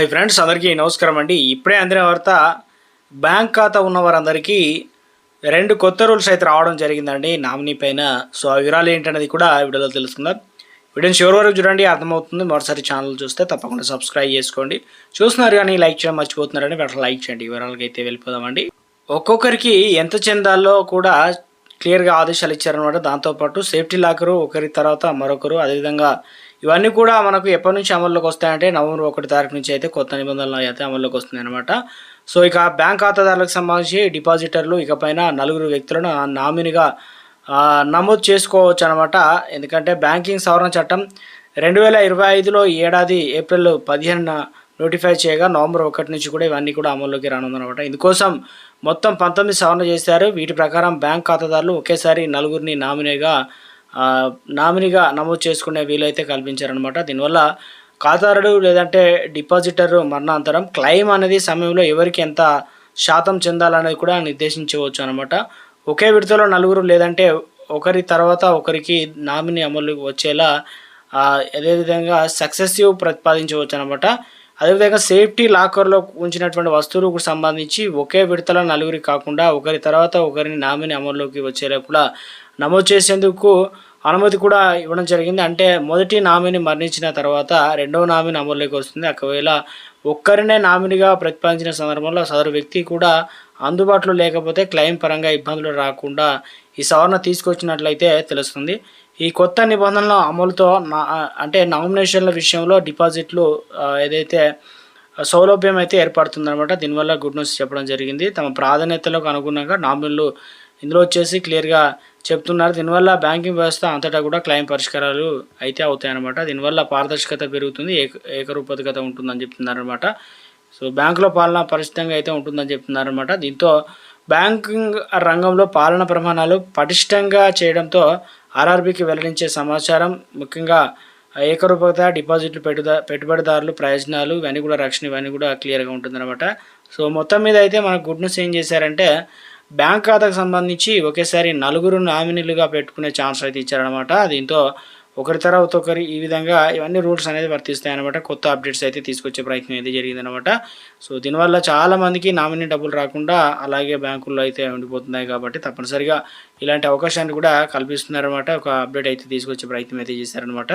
Hi friends అందరికీ నమస్కారం అండి. ఇప్పుడే అందిన వార్త బ్యాంక్ ఖాతా ఉన్న వారందరికీ రెండు కొత్త రూల్స్ అయితే రావడం జరిగిందండి. నామినీ పైన. సో ఆ వివరాలు ఏంటనేది కూడా వీడియోలో తెలుసుకుందాం. వీడియోని చివరి వరకు చూడండి అర్థమవుతుంది. మరోసారి ఛానల్ చూస్తే తప్పకుండా సబ్స్క్రైబ్ చేసుకోండి. చూస్తున్నారు కానీ లైక్ చేయడం మర్చిపోతున్నారని వెంటనే లైక్ చేయండి. ఈ వివరాలకి అయితే వెళ్ళిపోదామండి. ఒక్కొక్కరికి ఎంత చెందాలో కూడా క్లియర్గా ఆదేశాలు ఇచ్చారనమాట దాంతోపాటు సేఫ్టీ లాకరు ఒకరి తర్వాత మరొకరు అదేవిధంగా ఇవన్నీ కూడా మనకు ఎప్పటి నుంచి అమల్లోకి వస్తాయంటే నవంబర్ ఒకటి తారీఖు నుంచి అయితే కొత్త నిబంధనలు అయితే అమల్లోకి వస్తుంది అనమాట సో ఇక బ్యాంక్ ఖాతాదారులకు సంబంధించి డిపాజిటర్లు ఇకపైన నలుగురు వ్యక్తులను నామినీగా నమోదు చేసుకోవచ్చు అనమాట ఎందుకంటే బ్యాంకింగ్ సవరణ చట్టం రెండు వేల ఇరవై ఐదులో ఏడాది ఏప్రిల్ పదిహేనున నోటిఫై చేయగా నవంబర్ ఒకటి నుంచి కూడా ఇవన్నీ కూడా అమల్లోకి రానుందనమాట ఇందుకోసం మొత్తం పంతొమ్మిది సవరణ చేశారు. వీటి ప్రకారం బ్యాంక్ ఖాతాదారులు ఒకేసారి నలుగురిని నామినీగా నామినీగా నమోదు చేసుకునే వీలైతే కల్పించారనమాట దీనివల్ల ఖాతాదారుడు లేదంటే డిపాజిటర్ మరణాంతరం క్లెయిమ్ అనేది సమయంలో ఎవరికి ఎంత శాతం చెందాలనేది కూడా నిర్దేశించవచ్చు అనమాట ఒకే విడతలో నలుగురు లేదంటే ఒకరి తర్వాత ఒకరికి నామినీ అమలు వచ్చేలా అదేవిధంగా సక్సెసివ్ ప్రతిపాదించవచ్చు అనమాట అదేవిధంగా సేఫ్టీ లాకర్లో ఉంచినటువంటి వస్తువులకు సంబంధించి ఒకే విడతలో నలుగురికి కాకుండా ఒకరి తర్వాత ఒకరిని నామినీ అమల్లోకి వచ్చేలా కూడా నమోదు చేసేందుకు అనుమతి కూడా ఇవ్వడం జరిగింది. అంటే మొదటి నామినీ మరణించిన తర్వాత రెండవ నామినీ అమల్లోకి వస్తుంది. ఒకవేళ ఒక్కరినే నామినీగా ప్రతిపాదించిన సందర్భంలో సదరు వ్యక్తి కూడా అందుబాటులో లేకపోతే క్లెయిమ్ పరంగా ఇబ్బందులు రాకుండా ఈ సవరణ తీసుకొచ్చినట్లయితే తెలుస్తుంది. ఈ కొత్త నిబంధనల అమలుతో నా అంటే నామినేషన్ల విషయంలో డిపాజిట్లు ఏదైతే సౌలభ్యం అయితే ఏర్పడుతుందన్నమాట. దీనివల్ల గుడ్ న్యూస్ చెప్పడం జరిగింది. తమ ప్రాధాన్యతలకు అనుగుణంగా నామినీలు ఇందులో వచ్చేసి క్లియర్గా చెప్తున్నారు. దీనివల్ల బ్యాంకింగ్ వ్యవస్థ అంతటా కూడా క్లైమ్ పరిష్కారాలు అయితే అవుతాయన్నమాట. దీనివల్ల పారదర్శకత పెరుగుతుంది. ఏక ఏకరూపతకత ఉంటుందని చెప్తున్నారనమాట సో బ్యాంకులో పాలన పరిశుద్ధంగా అయితే ఉంటుందని చెప్తున్నారనమాట దీంతో బ్యాంకింగ్ రంగంలో పాలన ప్రమాణాలు పటిష్టంగా చేయడంతో ఆర్ఆర్బీకి వెల్లడించే సమాచారం ముఖ్యంగా ఏకరూపత డిపాజిట్లు పెట్టుదా పెట్టుబడిదారులు ప్రయోజనాలు ఇవన్నీ కూడా రక్షణ ఇవన్నీ కూడా క్లియర్గా ఉంటుందన్నమాట. సో మొత్తం మీద అయితే మనకు గుడ్ న్యూస్ ఏం చేశారంటే బ్యాంక్ ఖాతాకు సంబంధించి ఒకేసారి నలుగురు నామినీలుగా పెట్టుకునే ఛాన్స్ అయితే ఇచ్చారనమాట దీంతో ఒకరి తర్వాత ఒకరి ఈ విధంగా ఇవన్నీ రూల్స్ అనేది వర్తిస్తాయన్నమాట. కొత్త అప్డేట్స్ అయితే తీసుకొచ్చే ప్రయత్నం అయితే జరిగిందనమాట సో దీనివల్ల చాలా మందికి నామినీ డబ్బులు రాకుండా అలాగే బ్యాంకుల్లో అయితే ఉండిపోతున్నాయి కాబట్టి తప్పనిసరిగా ఇలాంటి అవకాశాన్ని కూడా కల్పిస్తున్నారనమాట ఒక అప్డేట్ అయితే తీసుకొచ్చే ప్రయత్నం అయితే చేశారనమాట